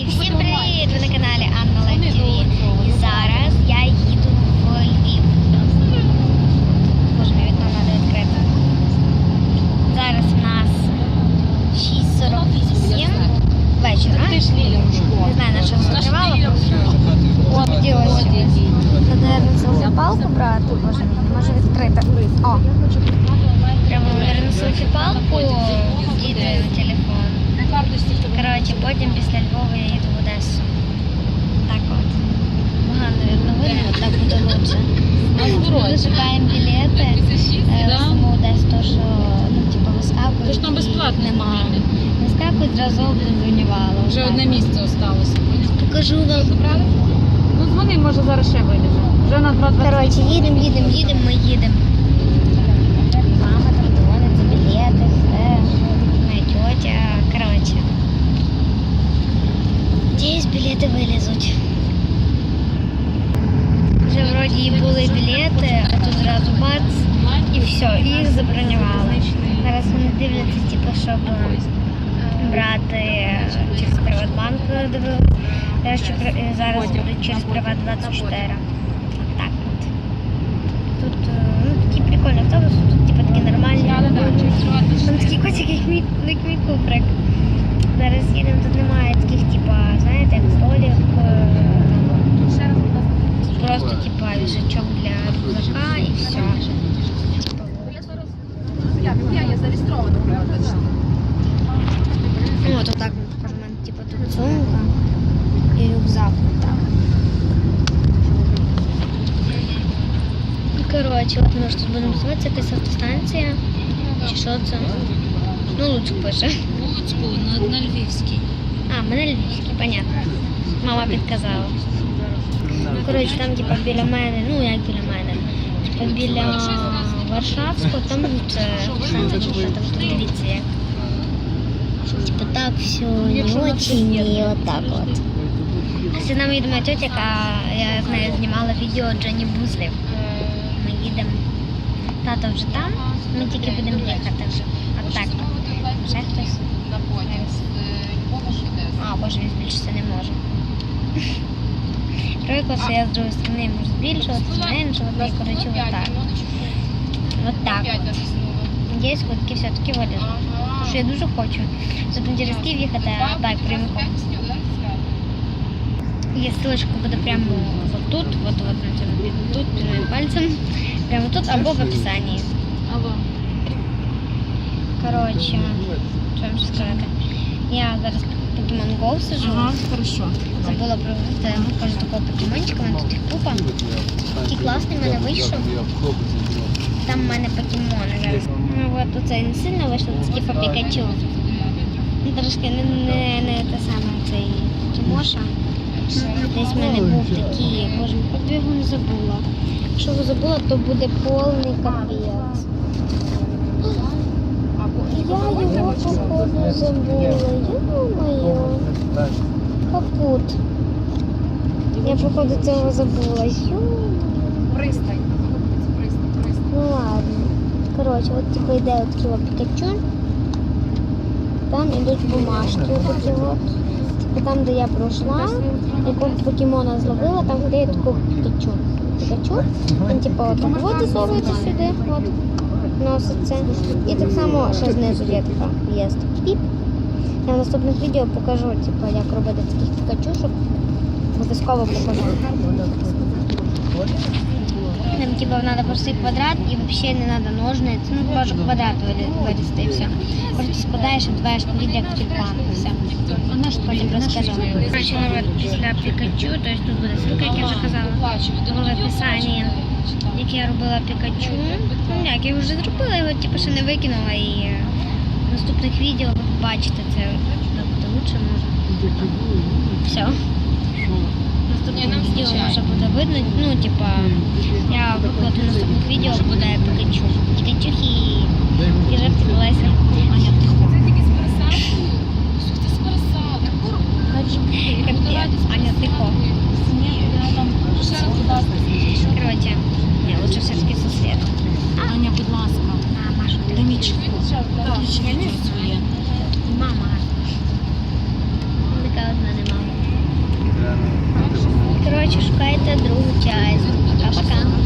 І всім привіт! Ви на каналі Анна Лайв ТВ. І зараз я їду в Львів. Боже, вікно треба відкрити. Зараз у нас 6.47 вечора. Не знаю, на що. Ліля в школу. Треба, цю палку брати. Боже мій, не відкрити. О, треба, цю палку їду на телефон. На потім після Львова я їду в Одесу. Так от. Погано видно, видно, так буде лучше. Ми шукаємо білети е, в саму Одесу, то що, ну, типу, вискакують. То ж там безплатно Нема. мобільний. Вискакують, зразу бронювало. Вже одне місце осталося. Покажу вам. Ну дзвони, може зараз ще вилізе. Вже на 2.20. Коротше, їдемо, їдемо, їдемо, ми їдемо. Мама там дзвонить за білети, все. Моя тетя. Коротше. Надіюсь, білети вилізуть. Вже вроді і були білети, а тут зразу бац, і все, і їх забронювали. Зараз вони дивляться, типу, щоб брати через Приватбанк. Зараз, ще е, зараз будуть через Приват 24. Так от. Тут е, ну, такі прикольні автобуси, тут типу такі нормальні. Там такі котики, як мій, як мій куприк. Зараз їдемо, тут немає таких, типа, знаєте, як столик. е, Просто типа лежачок для рюкзака і все. Я, я зареєстрована. Ну, от отак ми покажемо. У мене, Типа тут сумка і рюкзак. Так. Ми ж тут будемо дивитися, якась автостанція. Чи що це? Ну, Луцьк пише. Луцьку, на, на Львівській. А, мене львівський, понятно. Мама підказала. Ну, коротше, там, типа, біля мене, ну як біля мене, типа біля Варшавського, там лучше автостанція, чи що там, тут дивіться як. Типа так все не очень, і отак от. А з нами їде моя тетя, яка я з нею знімала відео Дженні Бузлів. Ми їдемо. Тато вже там, ми тільки будемо їхати вже. А так. Ще хтось? А, боже, він збільшитися не може. Що я з другої сторони можу збільшувати, зменшувати, і коротше, отак. От так. Надіюсь, квитки все-таки вилізуть. Тому що я дуже хочу. Через Київ їхати, а так прямиком. Є ссылочка буде прямо вот тут, вот, вот на цьому тут е, пальцем, прямо тут або в описанні. Алло. Коротше, що вам ще сказати? Я зараз Pokemon Go сижу. Ага, хорошо. Забула про це, я покажу такого покемончика, мене тут їх купа. Такий класний в мене вийшов. Там в мене покемони зараз. Ну от оце не сильно вийшло, це типа Пікачу. Ну, Трошки не, не, не те саме цей Тімоша. Десь в мене був такий, боже, його не забула. Якщо його забула, то буде повний капець. Я його походу забула. Йо-моє. Капут. Я походу цього забула. Йо. Пристань. Пристань, пристань. Ну ладно. Коротше, от типу йде от Пікачу. Там йдуть бумажки от. Типу там, де я пройшла, якого покемона зловила, там де я таку Пікачу. Пікачу. Він типу от от засовується сюди, от носиться. І так само ще знизу є така є піп. Я в наступних відео покажу, типу, як робити таких Пікачу, щоб обов'язково покажу. Нам типа надо простий квадрат і вообще не надо ножниць. Ну, може квадрат вирі- вирізати і все. Просто складаєш, відбиваєш повітря як тюльпан. Все. Воно ж потім розкажу. Короче, народ, після Пікачу, то есть тут буде ссылка, як я вже казала. В описанні, як я робила Пікачу. Ну, як я вже зробила, його типу ще не викинула і в наступних відео ви побачите це. Буде лучше може. Все. Наступне відео може буде видно. Ну, типа, я викладу наступних відео буде Пікачу. Пікачухи Чекайте другу чай. Пока.